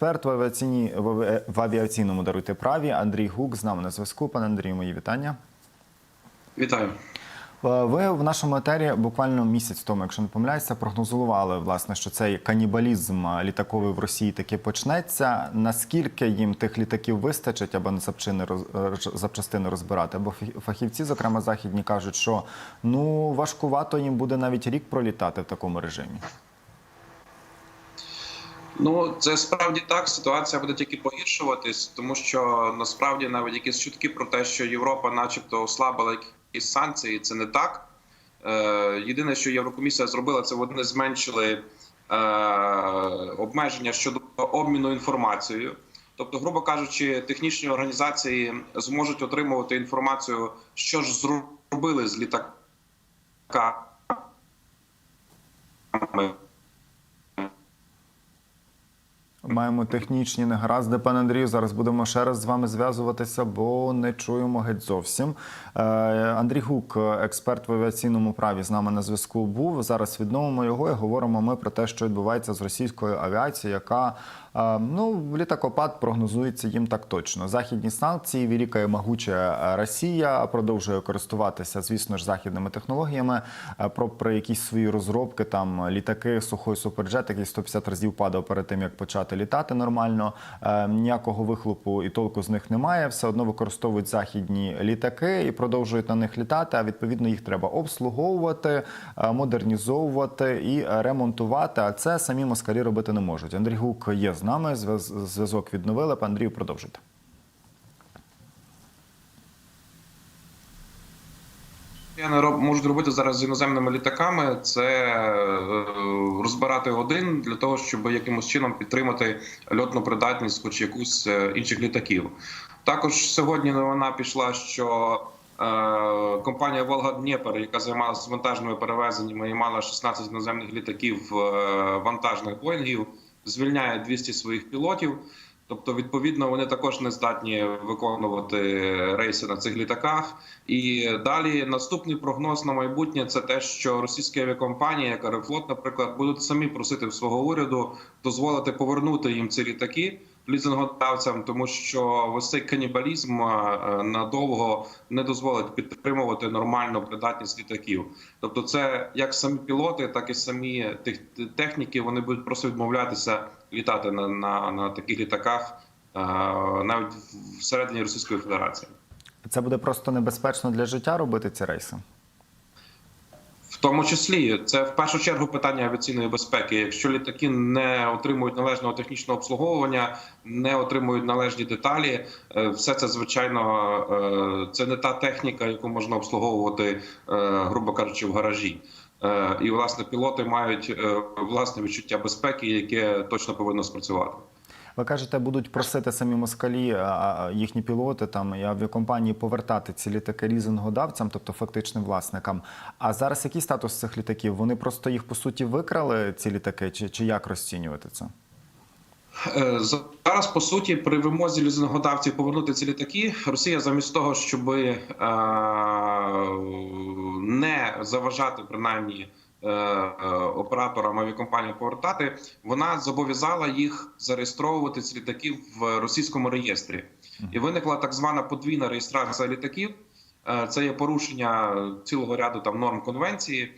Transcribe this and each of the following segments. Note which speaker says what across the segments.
Speaker 1: експерт в авіаційній в авіаційному даруйте праві Андрій Гук з нами на зв'язку. Пане Андрію, мої вітання.
Speaker 2: Вітаю.
Speaker 1: Е, Ви в нашому етері буквально місяць тому, якщо не помиляюся, прогнозували власне, що цей канібалізм літаковий в Росії таки почнеться. Наскільки їм тих літаків вистачить, аби на запчини запчастини розбирати? Бо фахівці, зокрема західні, кажуть, що ну важкувато їм буде навіть рік пролітати в такому режимі.
Speaker 2: Ну це справді так. Ситуація буде тільки погіршуватись, тому що насправді навіть якісь чутки про те, що Європа, начебто, ослабила якісь санкції, це не так. Е, єдине, що Єврокомісія зробила, це вони зменшили е, обмеження щодо обміну інформацією. Тобто, грубо кажучи, технічні організації зможуть отримувати інформацію, що ж зробили з літаками.
Speaker 1: Маємо технічні негаразди, пане Андрію. Зараз будемо ще раз з вами зв'язуватися, бо не чуємо геть зовсім. Е, Андрій Гук, експерт в авіаційному праві, з нами на зв'язку був. Зараз відновимо його і говоримо ми про те, що відбувається з російською авіацією, яка ну літакопад прогнозується їм так точно. Західні санкції, і могуча Росія продовжує користуватися, звісно ж, західними технологіями. Е, Про, про якісь свої розробки там літаки, сухой суперджет, який 150 разів падав перед тим, як почати літати нормально. Е, ніякого вихлопу і толку з них немає. Все одно використовують західні літаки і продовжують на них літати. А відповідно їх треба обслуговувати, е, модернізовувати і е, ремонтувати. А це самі москалі робити не можуть. Андрій Гук є з нами. Зв'язок відновили. Пан Андрію, продовжуйте.
Speaker 2: Росіяни роб- можуть робити зараз з іноземними літаками це е, розбирати один для того, щоб якимось чином підтримати льотну придатність, хоч якусь е, інших літаків. Також сьогодні новина пішла, що е, компанія Волга Дніпер, яка займалася вантажними перевезеннями і мала 16 іноземних літаків вантажних боїнгів, звільняє 200 своїх пілотів. Тобто, відповідно, вони також не здатні виконувати рейси на цих літаках. І далі наступний прогноз на майбутнє це те, що російські авіакомпанії, як Аерофлот, наприклад, будуть самі просити в свого уряду дозволити повернути їм ці літаки лізингодавцям, тому що ось цей канібалізм е, надовго не дозволить підтримувати нормальну придатність літаків. Тобто, це як самі пілоти, так і самі техніки. Вони будуть просто відмовлятися літати на, на, на таких літаках е, навіть всередині Російської Федерації.
Speaker 1: Це буде просто небезпечно для життя робити ці рейси.
Speaker 2: Тому числі це в першу чергу питання авіаційної безпеки. Якщо літаки не отримують належного технічного обслуговування, не отримують належні деталі, е, все це звичайно е, це не та техніка, яку можна обслуговувати, е, грубо кажучи, в гаражі. І власне пілоти мають власне відчуття безпеки, яке точно повинно спрацювати.
Speaker 1: Ви кажете, будуть просити самі москалі, їхні пілоти там і авіакомпанії повертати ці літаки лізингодавцям, тобто фактичним власникам. А зараз який статус цих літаків? Вони просто їх по суті викрали ці літаки, чи, чи як розцінювати це?
Speaker 2: Е, Зараз по суті при вимозі лізингодавців повернути ці літаки, Росія замість того, щоб е, не заважати принаймні операторам авіакомпанії повертати, вона зобов'язала їх зареєстровувати ці літаки в російському реєстрі, і виникла так звана подвійна реєстрація літаків. Е, Це є порушення цілого ряду там норм конвенції.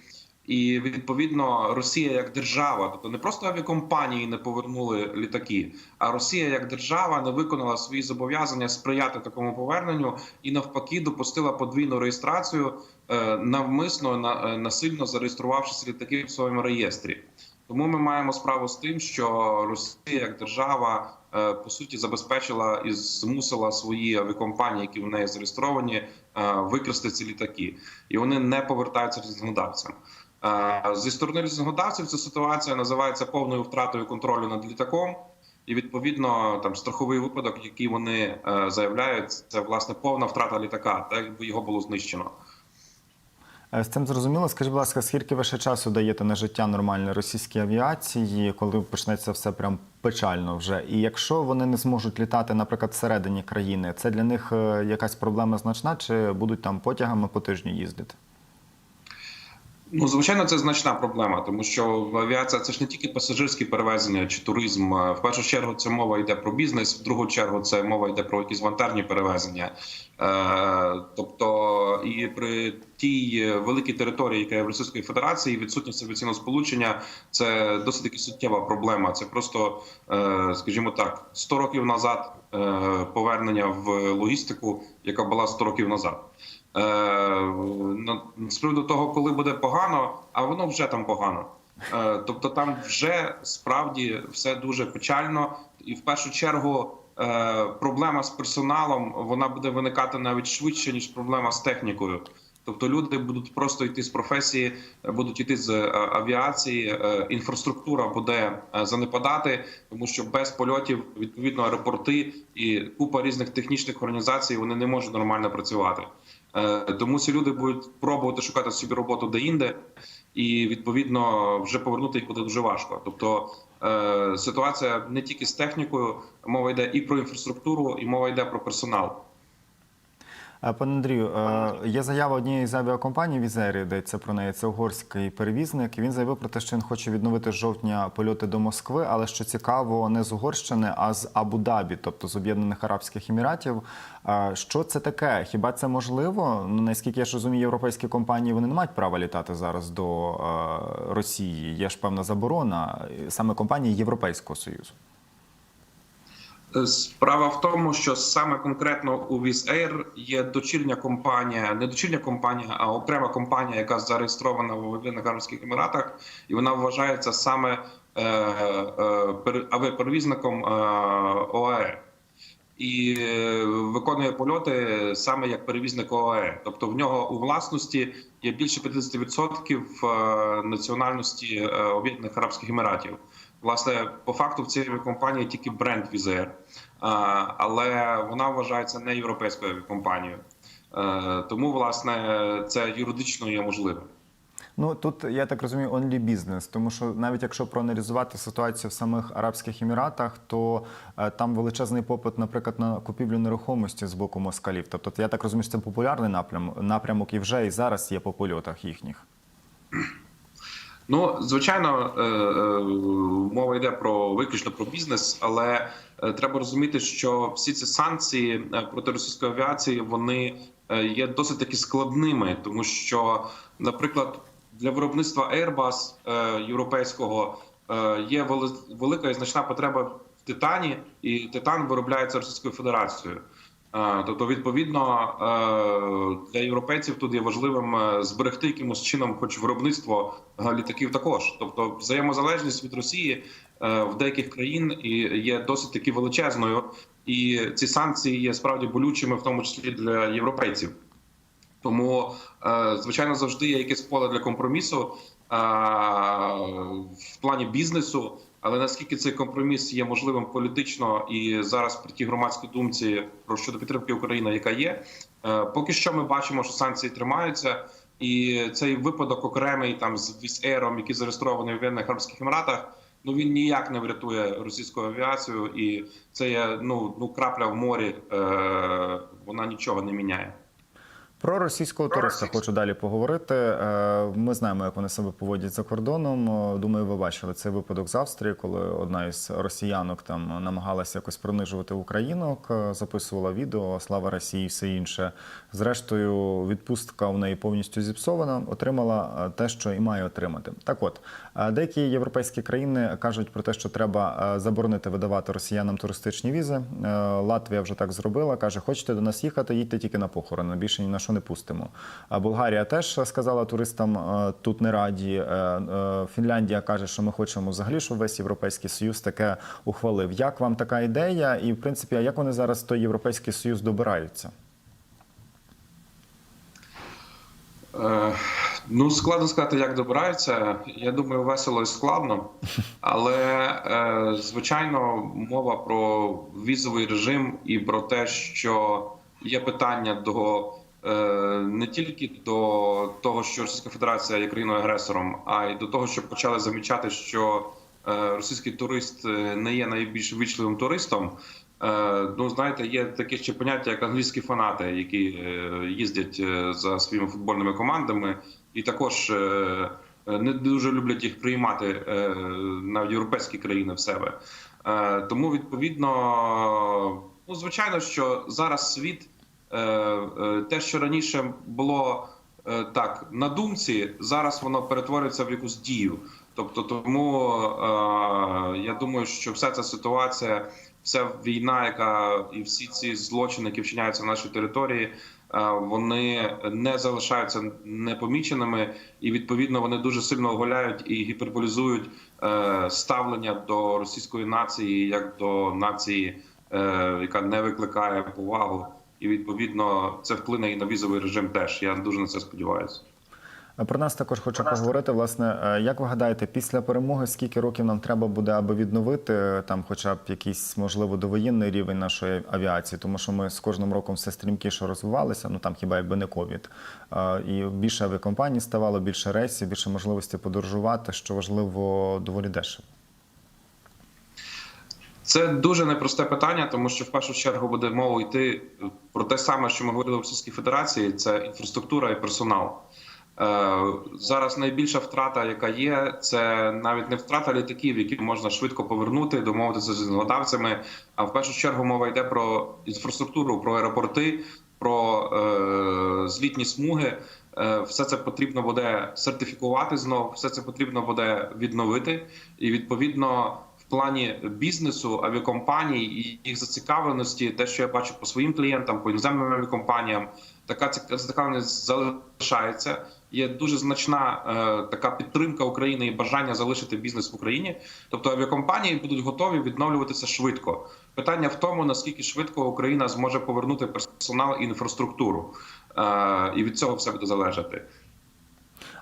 Speaker 2: І відповідно Росія як держава, тобто не просто авіакомпанії не повернули літаки, а Росія як держава не виконала свої зобов'язання сприяти такому поверненню і навпаки допустила подвійну реєстрацію е, навмисно на- е, насильно зареєструвавши ці літаки в своєму реєстрі. Тому ми маємо справу з тим, що Росія як держава е, по суті забезпечила і змусила свої авіакомпанії, які в неї зареєстровані, викрасти ці літаки, і вони не повертаються лізингодавцям. Е, Зі сторони лізингодавців ця ситуація називається повною втратою контролю над літаком. І відповідно там страховий випадок, який вони е, заявляють, це власне повна втрата літака, так якби його було знищено.
Speaker 1: Е, З цим зрозуміло. Скажіть, будь ласка, скільки ви ще часу даєте на життя нормальної російській авіації, коли почнеться все прям печально вже? І якщо вони не зможуть літати, наприклад, всередині країни, це для них якась проблема значна, чи будуть там потягами по тижню їздити?
Speaker 2: Ну, звичайно, це значна проблема, тому що авіація це ж не тільки пасажирські перевезення чи туризм. В першу чергу це мова йде про бізнес, в другу чергу це мова йде про якісь вантажні перевезення. Е, тобто, і при тій великій території, яка є в Російської Федерації, відсутність авіаційного сполучення це досить таки суттєва проблема. Це просто, е, скажімо так, 100 років назад е, повернення в логістику, яка була 100 років назад. З приводу того, коли буде погано, а воно вже там погано. Тобто там вже справді все дуже печально, і в першу чергу проблема з персоналом вона буде виникати навіть швидше ніж проблема з технікою. Тобто люди будуть просто йти з професії, е, будуть йти з е, авіації. е, Інфраструктура буде е, занепадати, тому що без польотів відповідно аеропорти і купа різних технічних організацій вони не можуть нормально працювати. Е, Тому ці люди будуть пробувати шукати собі роботу де-інде, і відповідно вже повернути їх буде дуже важко. Тобто е, ситуація не тільки з технікою, мова йде і про інфраструктуру, і мова йде про персонал.
Speaker 1: Пане Андрію, е, є заява однієї з авіакомпаній Візері, йдеться про неї. Це угорський перевізник. Він заявив про те, що він хоче відновити з жовтня польоти до Москви, але що цікаво, не з Угорщини, а з Абу-Дабі, тобто з Об'єднаних Арабських Еміратів. Е, Що це таке? Хіба це можливо? Ну наскільки я ж розумію, європейські компанії вони не мають права літати зараз до е, Росії. Є ж певна заборона саме компанії Європейського союзу.
Speaker 2: Справа в тому, що саме конкретно у Wizz Air є дочірня компанія, не дочірня компанія, а окрема компанія, яка зареєстрована в Об'єднаних Еміратах, і вона вважається саме е, е, пер- авіаперевізником е, ОАЕ. І е, виконує польоти саме як перевізник ОАЕ. Тобто в нього у власності є більше 50% е, національності е, Об'єднаних Арабських Еміратів. Власне, по факту в цій компанії тільки бренд Візер, але вона вважається не європейською компанією. Тому, власне, це юридично є можливим.
Speaker 1: Ну тут я так розумію, only бізнес, тому що навіть якщо проаналізувати ситуацію в самих Арабських Еміратах, то е, там величезний попит, наприклад, на купівлю нерухомості з боку москалів. Тобто, я так розумію, що це популярний напрям, напрямок і вже і зараз є по польотах їхніх.
Speaker 2: Ну, звичайно, е, е, мова йде про виключно про бізнес, але е, треба розуміти, що всі ці санкції проти російської авіації вони є досить таки складними, тому що, наприклад, для виробництва Airbus е, європейського е, є велика і значна потреба в титані, і титан виробляється Російською Федерацією. Е, Тобто, відповідно, для європейців тут є важливим зберегти якимось чином, хоч виробництво літаків також. Тобто, взаємозалежність від Росії в деяких країн і є досить таки величезною, і ці санкції є справді болючими, в тому числі для європейців. Тому, е, звичайно, завжди є якесь поле для компромісу е, в плані бізнесу. Але наскільки цей компроміс є можливим політично і зараз при тій громадській думці про щодо підтримки України, яка є, е, поки що ми бачимо, що санкції тримаються, і цей випадок окремий там з Візером, який зареєстрований в Об'єднаних Арабських Еміратах, ну він ніяк не врятує російську авіацію, і це є ну ну крапля в морі. Е, вона нічого не міняє.
Speaker 1: Про російського
Speaker 2: Про
Speaker 1: туриста
Speaker 2: російського.
Speaker 1: хочу далі поговорити. Е, Ми знаємо, як вони себе поводять за кордоном. Е, Думаю, ви бачили цей випадок з Австрії, коли одна із росіянок там намагалася якось принижувати українок, е, записувала відео Слава Росії, і все інше. Зрештою, відпустка у неї повністю зіпсована, отримала те, що і має отримати. Так, от деякі європейські країни кажуть про те, що треба заборонити видавати росіянам туристичні візи. Латвія вже так зробила. каже: хочете до нас їхати, їдьте тільки на похорони. Більше ні на що не пустимо. А Болгарія теж сказала туристам е, тут не раді. Е, е, Фінляндія каже, що ми хочемо взагалі, щоб весь європейський союз таке ухвалив. Як вам така ідея? І в принципі, а як вони зараз той європейський союз добираються?
Speaker 2: Ну, складно сказати, як добираються. Я думаю, весело і складно. Але, звичайно, мова про візовий режим і про те, що є питання до не тільки до того, що Російська Федерація є країною агресором, а й до того, що почали замічати, що е, російський турист е, не є найбільш вічливим туристом. Е, Ну, знаєте, є таке ще поняття, як англійські фанати, які е, їздять е, за своїми футбольними командами і також е, не дуже люблять їх приймати е, на європейські країни в себе. Е, Тому відповідно, ну звичайно, що зараз світ е, е, те, що раніше було е, так на думці, зараз воно перетворюється в якусь дію. Тобто, тому е, я думаю, що вся ця ситуація, вся війна, яка і всі ці злочини, які вчиняються на нашій території, е, вони не залишаються непоміченими, і відповідно вони дуже сильно оголяють і гіперболізують е, ставлення до російської нації як до нації, е, яка не викликає повагу, і відповідно це вплине і на візовий режим. Теж я дуже на це сподіваюся.
Speaker 1: Про нас також хочу поговорити. Власне, як ви гадаєте, після перемоги скільки років нам треба буде, аби відновити там, хоча б якийсь можливо довоєнний рівень нашої авіації, тому що ми з кожним роком все стрімкіше розвивалися. Ну там хіба якби не ковід. І більше авіакомпаній ставало, більше рейсів, більше можливості подорожувати, що важливо доволі дешево.
Speaker 2: Це дуже непросте питання, тому що в першу чергу буде мова йти про те саме, що ми говорили в Російській Федерації: це інфраструктура і персонал. Е, Зараз найбільша втрата, яка є, це навіть не втрата літаків, які можна швидко повернути, домовитися з надавцями. А в першу чергу мова йде про інфраструктуру, про аеропорти, про е, злітні смуги. Е, Все це потрібно буде сертифікувати знову, все це потрібно буде відновити, і відповідно плані бізнесу авіакомпаній і їх зацікавленості, те, що я бачу по своїм клієнтам, по іноземним авіакомпаніям, така ці- зацікавленість залишається. Є дуже значна е, така підтримка України і бажання залишити бізнес в Україні. Тобто авіакомпанії будуть готові відновлюватися швидко. Питання в тому, наскільки швидко Україна зможе повернути персонал і інфраструктуру, е, і від цього все буде залежати.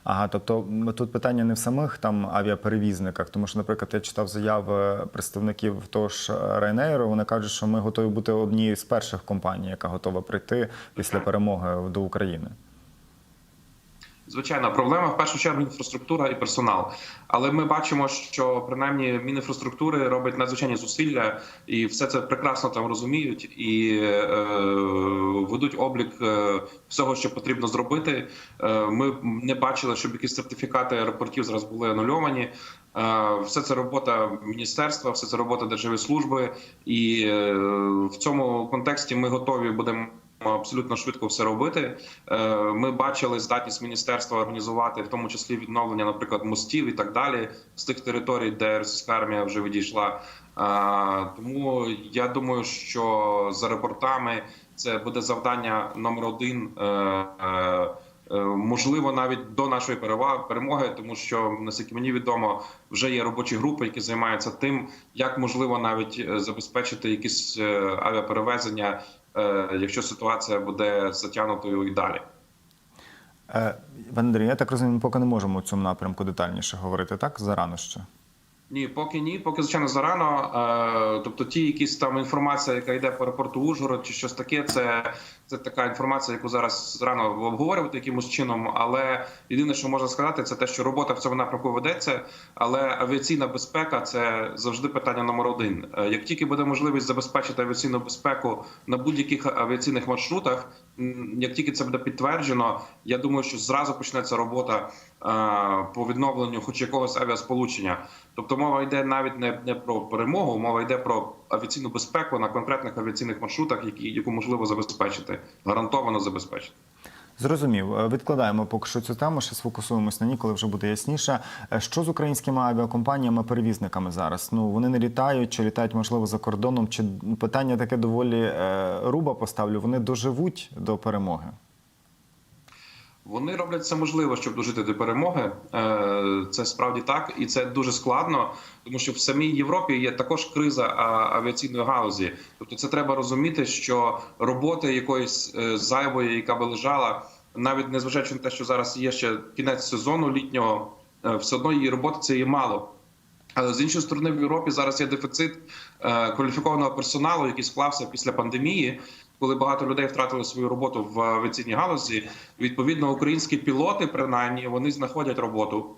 Speaker 1: Ага, тобто тут питання не в самих там авіаперевізниках, тому що, наприклад, я читав заяви представників того ж Ryanair, Вони кажуть, що ми готові бути однією з перших компаній, яка готова прийти після перемоги до України.
Speaker 2: Звичайно, проблема в першу чергу інфраструктура і персонал. Але ми бачимо, що принаймні мінінфраструктури робить надзвичайні зусилля, і все це прекрасно там розуміють і е, ведуть облік е, всього, що потрібно зробити. Е, ми не бачили, щоб якісь сертифікати аеропортів зараз були анульовані. Е, Все це робота міністерства, все це робота державної служби, і е, в цьому контексті ми готові будемо. Абсолютно швидко все робити. Е, Ми бачили здатність міністерства організувати, в тому числі відновлення, наприклад, мостів і так далі, з тих територій, де російська армія вже відійшла. Тому я думаю, що за репортами це буде завдання номер один. е, е, е, Можливо, навіть до нашої перемоги, тому що наскільки мені відомо, вже є робочі групи, які займаються тим, як можливо навіть е, забезпечити якісь е, авіаперевезення, е, якщо ситуація буде затягнутою і далі.
Speaker 1: Е, Андрій, я так розумію, ми поки не можемо у цьому напрямку детальніше говорити, так? Зарано ще.
Speaker 2: Ні, поки ні, поки звичайно зарано. Е, тобто, ті якісь там інформація, яка йде по аеропорту Ужгород чи щось таке, це, це така інформація, яку зараз рано обговорювати якимось чином. Але єдине, що можна сказати, це те, що робота в цьому напрямку ведеться. Але авіаційна безпека це завжди питання номер один. Е, Як тільки буде можливість забезпечити авіаційну безпеку на будь-яких авіаційних маршрутах, як тільки це буде підтверджено, я думаю, що зразу почнеться робота е, по відновленню хоч якогось авіасполучення. Тобто мова йде навіть не, не про перемогу, мова йде про авіаційну безпеку на конкретних авіаційних маршрутах, які яку можливо забезпечити, гарантовано забезпечити.
Speaker 1: Зрозумів. Е, Відкладаємо поки що цю тему, ще сфокусуємось на ній, коли вже буде ясніше. Е, Що з українськими авіакомпаніями-перевізниками зараз? Ну вони не літають чи літають, можливо, за кордоном? Чи питання таке доволі е, руба поставлю? Вони доживуть до перемоги?
Speaker 2: Вони роблять все можливе, щоб дожити до перемоги. Е, Це справді так, і це дуже складно, тому що в самій Європі є також криза авіаційної галузі. Тобто, це треба розуміти, що роботи якоїсь е, зайвої, яка би лежала, навіть незважаючи на те, що зараз є ще кінець сезону літнього, е, все одно її роботи це є мало. Але з іншої сторони, в Європі зараз є дефіцит кваліфікованого персоналу, який склався після пандемії, коли багато людей втратили свою роботу в авіаційній галузі. Відповідно, українські пілоти, принаймні, вони знаходять роботу.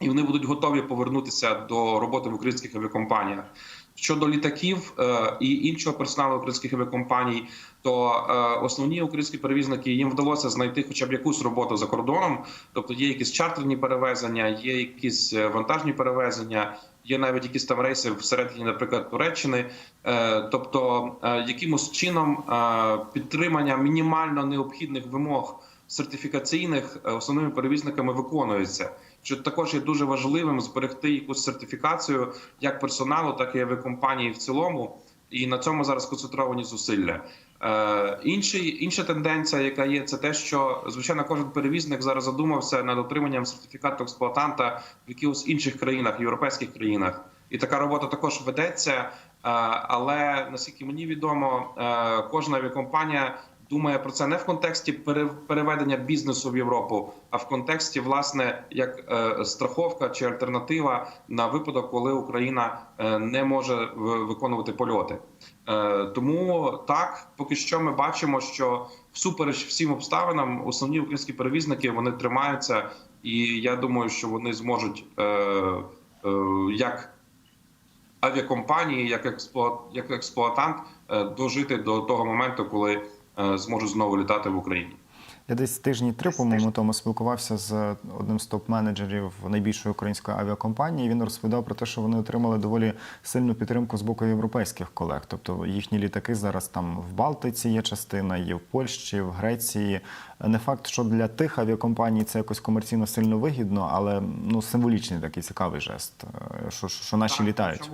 Speaker 2: І вони будуть готові повернутися до роботи в українських авіакомпаніях. Щодо літаків е, і іншого персоналу українських авіакомпаній, то е, основні українські перевізники їм вдалося знайти хоча б якусь роботу за кордоном. Тобто є якісь чартерні перевезення, є якісь е, вантажні перевезення, є навіть якісь там рейси всередині, наприклад, Туреччини. Тобто, якимось чином підтримання мінімально необхідних вимог сертифікаційних основними перевізниками виконується. Що також є дуже важливим зберегти якусь сертифікацію як персоналу, так і авіакомпанії в цілому. І на цьому зараз концентровані зусилля. Е, інший, інша тенденція, яка є, це те, що звичайно кожен перевізник зараз задумався над отриманням сертифікату експлуатанта в якихось інших країнах, європейських країнах. І така робота також ведеться. Е, але наскільки мені відомо, е, кожна авіакомпанія думає про це не в контексті пере- переведення бізнесу в Європу, а в контексті власне як е, страховка чи альтернатива на випадок, коли Україна е, не може виконувати польоти. Е, Тому так, поки що ми бачимо, що всупереч всім обставинам основні українські перевізники вони тримаються, і я думаю, що вони зможуть як авіакомпанії, як експлуат, як експлуатант дожити до того моменту, коли зможуть знову літати в Україні.
Speaker 1: Я десь тижні три, по-моєму, тому спілкувався з одним з топ-менеджерів найбільшої української авіакомпанії. Він розповідав про те, що вони отримали доволі сильну підтримку з боку європейських колег. Тобто їхні літаки зараз там в Балтиці є частина, є в Польщі, в Греції. Не факт, що для тих авіакомпаній це якось комерційно сильно вигідно, але ну символічний такий цікавий жест, е, що, що наші літають.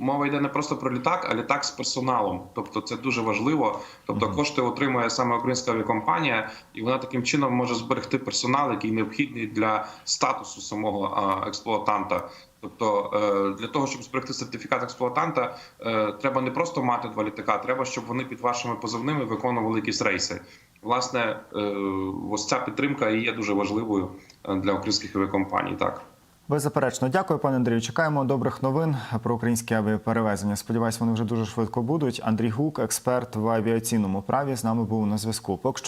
Speaker 2: Мова йде не просто про літак, а літак з персоналом. Тобто це дуже важливо. Тобто кошти отримує саме українська авіакомпанія, і вона таким чином може зберегти персонал, який необхідний для статусу самого експлуатанта. Тобто е, для того, щоб зберегти сертифікат експлуатанта, е, треба не просто мати два літака, треба, щоб вони під вашими позивними виконували якісь рейси. Власне, е, ось ця підтримка і є дуже важливою для українських авіакомпаній. Так.
Speaker 1: Беззаперечно, дякую, пане Андрію. Чекаємо добрих новин про українські авіаперевезення. Сподіваюсь, вони вже дуже швидко будуть. Андрій Гук, експерт в авіаційному праві, з нами був на зв'язку.